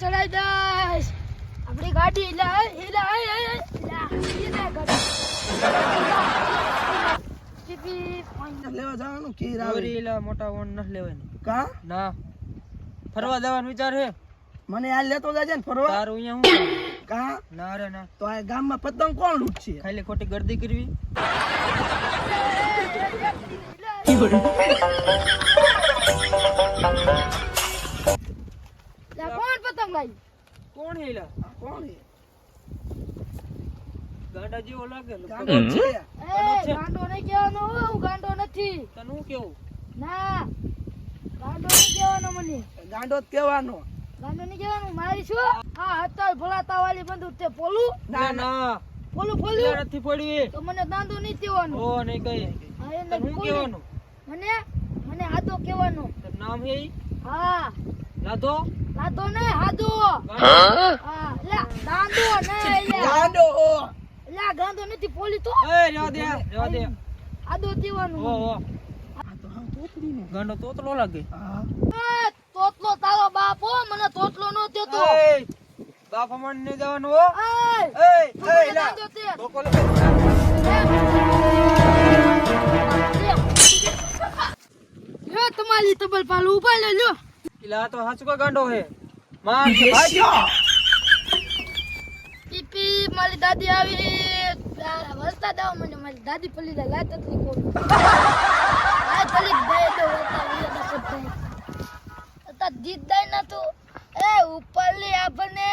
ચડાઈ દઈશ. આપણી ગાડી લેવા જવાનું? કીર આવે. મોટા વણ નથી લેવાની કા? ના. ફરવા જવાનો વિચાર છે મને આ લેતો જાજે ને ફરવા. તારું અહીંયા હું કા? ના રે ના. તો આ ગામમાં પતંગ કોણ લૂટશે? ખાલી ખોટી ગરદી કરવી. ગાંડા જેવો લાગે. ગાંડો નહીં કહેવાનો હું ગાંડો નથી. તને હું કેવું? ના ગાંડો નહીં કહેવાનો મને. ગાંડો જ કહેવાનો. ગાંડો નહીં કહેવાનું મારી શું? હા અત્યારે ભલાતા વાળી બંદૂક તે પોલું ના ના પોલું પોલું નથી પડી. તો મને દાંડો નહીં કહેવાનું. ઓ નહીં કઈ તને હું પોલું. મને? મને આદો કહેવાનો. નામ હે હા. લાદો. લાદો ને હાદો. હા લે દાંડો ને ગાંડો. હો લે ગાંડો નથી પોલી તો. એ રહેવા દે રહેવા દે. આદો કહેવાનું ઓ ઓ. આ તો હાવ તોતડીને. ગાંડો તોતલો લાગે. હા. એ, તોતલો તારો બાપ હો મને તોતલો નો દેતો એય, બાપ અમારે નહીં જવાનું હો. મને એય, લા. દાંડો તે. ધોકો લે. લ્યો તમારી તબલ પાલ ઊભા લે લ્યો. આ તો હાચું કા ગાંડો હે. માર ભાઈ. પીપી મારી દાદી આવી. આ વરસાદ આવો મને મારી દાદી પલી દે લાત તકલી કોણ આ પલી દે દો વરસાદ વીએ દકત દે અતા જીત દે ના તું. એ ઉપરલી આપને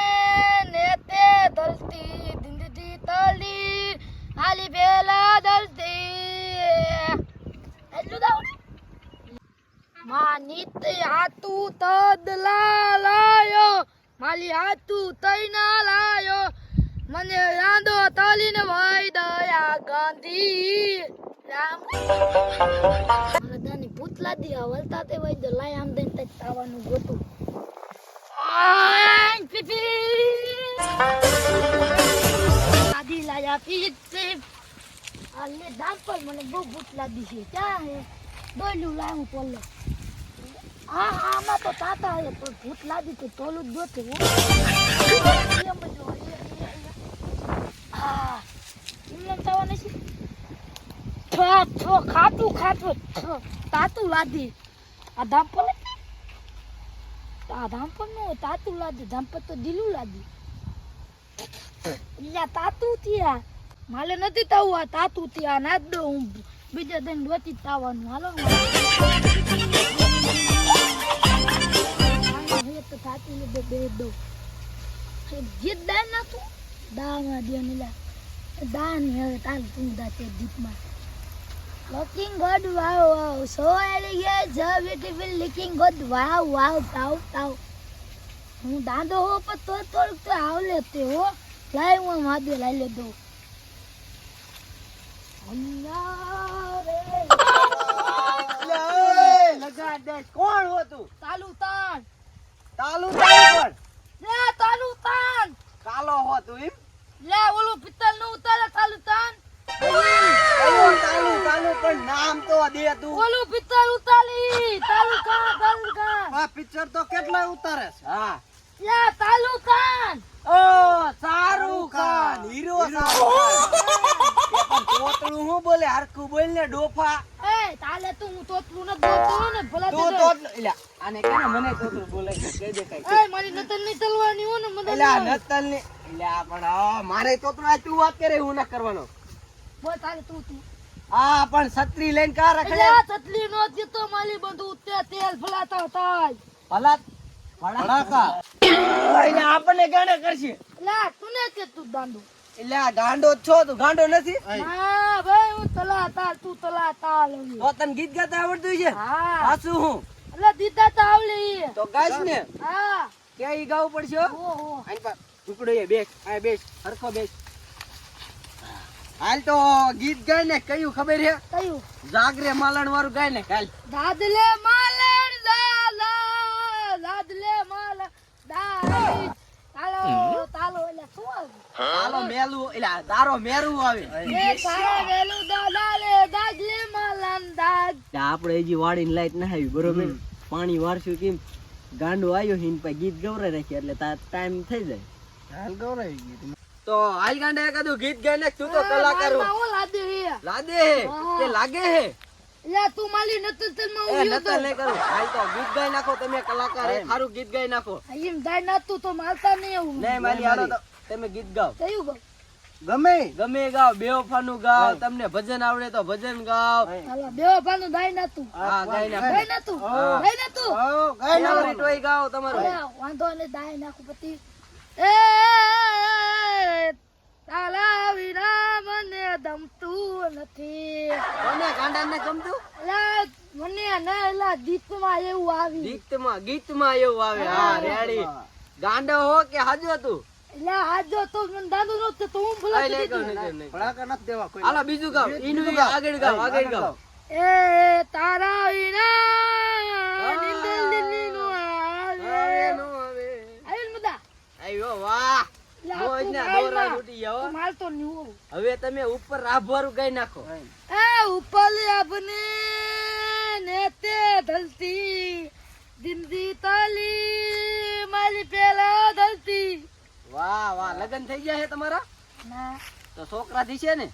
નેતે દલતી દિંદી તલી. હાલી બેલા દલતી એટલું દાવ માનિત હાતુ તદલા લાયો માલી હાતુ તૈના લાયો. મને રાંધો તલીને વઈ દયા ગાંધી રામ દાની ભૂતલા દી હવલતા તે વઈ દલાય લાય આમ દઈને તઈ તાવાનું ગોતું આદી લાયા પીપી આલે દામ પર મને બહુ ભૂખ લાગી છે ક્યાં હે ડોલ્યું લાય હું પોલો હા આમાં તો તાતા હે પણ ભૂખ લાગી તો તોલું જ ગોતું હો. એમ જ હોય, એ, એ, એ. હા એમ થવા નથી છો છો ખાતું ખાતું તાતું લાદી. આ ધામપલ આ ધામપલનું તાતું લાદી ધામપલ તો દીલું લાદી. લ્યા તાતું થયા. માલે નથી તાવું આ તાતું થયા. ના જ દો હું. બીજા દિન જ તાવાનું. હાલો તો તાતું ને બે બે દો જીત દાન ના તું દામાં દે ને દાન હવે તાલ તું દા તે દીપમાં. Looking good, wow, wow. So elegant, so beautiful, looking good, wow, wow, wow, wow. હું દાંડો હો પણ તો થોડુંક તો આવ લેતે હો. લાય હું માદે લાઈ લેતો. લગા દે કોણ હો તું? તાલુ તાન તાલુ તાન લે તાલુ તાન કાલો હો તું એમ? લે ઓલું પિત્તલનું ઉતારે તાલુ તાન તાલુ તાલુ પણ નામ તો દે તું. ઓલું પિત્તલ ઉતારી. તાલુ કા તાલુ પિક્ચર તો કેટલા ઉતારે છે? હા. લે તાલુ ઓ શાહરુખ ખાન હીરો. શાહરુખ તોતળું હું બોલે હરખું બોલ ને ડોફા. એ તાલે તું હું તોતલું ન દોતો ને ભલા તું તો તો એલા આને કેને મને તોતળું બોલે છે દે કઈ. એ મારી નતનની ચલવાની હો ને મને એલા નતલ ને એલા પણ મારે તોતળું આ તું વાત કરે હું ના કરવાનો. બોલ તારે તું તું. આ પણ છત્રી લઈને કા રખડે? આ છત્રી નો જીતો માલી બધું તે તેલ ભલાતા થાય. ભલા ભડાકા એટલે આપણને ગાણે કરશે? લા તુને તું કે તું દાંડો? એટલે આ ગાંડો છો તું ગાંડો નથી? હા ભાઈ હું તલા તાલ તું તલા તાલ. તો તને ગીત ગાતા આવડતું છે? હા. હાસું હું? એટલે દીધા તો આવલે ઈ. તો ગાઈશ ને? હા. કે ઈ ગાવું પડશે હો? ઓહો. આઈ પર ટુકડો એ બેસ આ બેસ હરખો બેસ. હાલ તો ગીત ગાય ને કયું ખબર છે કયું? જાગરે માલણ વાળું ગાય ને કાલ દાદલે માલણ દાદા દાદલે માલણ. દાઈ તાલો તાલો એટલે શું આવ્યું? મેલું એટલે આ મેરું આવે. એ તારા વેલું દાદાલે દાદલે માલણ દાદ. આપણે હજી વાડીને લાઈટ ના આવી બરોબર? પાણી વારશું કેમ? ગાંડું આવ્યો હિન પછી ગીત ગવરાઈ રાખી એટલે તાર ટાઈમ થઈ જાય. હાલ ગીત ગઈ તો હાલ ગાંડા કદું ગીત ગાઈને તું તો કલાકાર. લાદે હે. લાદે હે? કે લાગે હે? લે તું મારી નતલમાં એ ઊભી નકલ નહીં કરું. હાલ તો ગીત ગાઈ નાખો તમે કલાકાર હે. ખારું ગીત ગાઈ નાખો. એમ દાઈ નાતું તો માલતા નહીં એવું નહીં માલી હાલો તો તમે ગીત ગાઓ. કયું ગાઓ ગમે. ગમે ગાઓ. બેવફાનું ગાઓ. તમને ભજન આવડે તો ભજન ગાઓ. બેવફાનું બેવો ના નાતું. હા ગાઈ દાઈ નાતું? દાઈ નાતું? ઓ ગાય ના ફેવરિટ હોય ગાઓ તમારું. વાંધો ને દાઈ નાખું પતિ. એ તારા વિના મને ગમતું નથી. કોને ગાંડા ને ગમતું મને ના એલા ગીતમાં એવું આવી. ગીતમાં ગીતમાં એવું આવે. હા રેડી. ગાંડો હો કે હાજો તું? એટલે તો મને દાદુ નતો તો હું. ભડાકા નથી દેવા કોઈ. હાલો બીજું ઈનું આગળ આગળ એ તારા વિના નિંદલ દિલ્હીનું આવે નો આવે. આવીને બધા આયો વાહ તું. હવે તમે ઉપર રાભવારું ગાઈ નાખો. એ ઉપર આપને નેતે ધલતી. જિંદગી તાલી મારી પેલા ધલતી. વાહ વાહ લગન થઈ ગયા છે તમારા? ના. તો છોકરા થી છે ને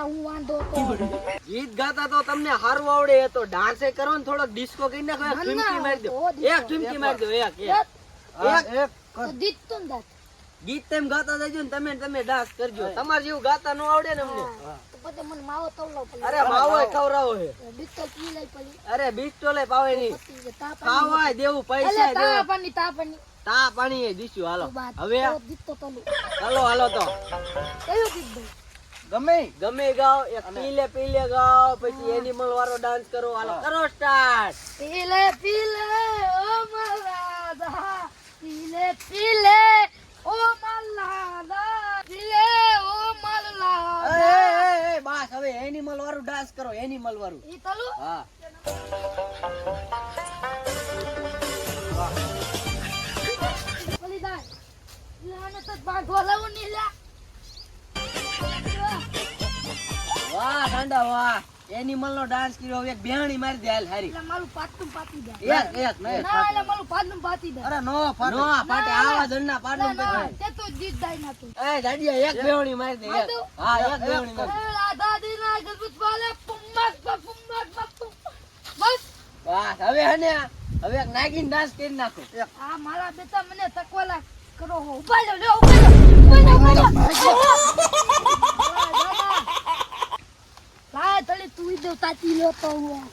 હું વાંધો તો. ગીત ગાતા તો તમને હારું આવડે તો ડાન્સે કરો ને થોડોક ડિસ્કો કરી નાખો એક ના, મારી દો. એક ઠુમકી મારી દો એક એક. એક. દીત તો ને દાંત. ગીત તેમ ગાતા જજો ને તમે તમે ડાન્સ કરજો. તમારે જેવું ગાતા ન આવડે ને અમને. પછી મને માવો તવલો અરે માવો પી લઈ પડી. અરે બીક લે પાવે નહીં પતી ખાવાય દેવું પૈસા તાપાની તા પાણી એ દીશું હાલો. હવે તો દીત હાલો હાલો તો. કયું ગમે. ગમે ગાઓ એક પીલે પીલે ગાઓ પછી એનિમલ વાળો ડાન્સ કરો હાલો. કરો સ્ટાર્ટ પીલે પીલે ઓ મલાદા પીલે ઓ એ મલાદા એ, એ બસ હવે એનિમલ વાળું ડાન્સ કરો વાળું ઈ તલું? હા. ઓલી દાય લે તો બાંધવા લાવું નહીં વાહ ગાંડા વાહ. એનિમલ નો ડાન્સ કર્યો. એક બેહણી મારી દે હાલ હારી. એટલે મારું દે. એક એક ના એટલે મારું પાતું પાતી દે. અરે નો ફાટે નો પાટે આવા ધરના ના પાટલું તે તો જીત દાય ના તું. એ દાડિયા એક બેહણી મારી દે એક. મારી દઉં? હા એક બેહણી મારી દે. બસ બસ હવે હને હવે નાગીન ડાન્સ કરી નાખો. આ મારા બેટા મને તકવાલા કરો હો. લો લ્યો તળી તું ઈ દો તાતી તો હું.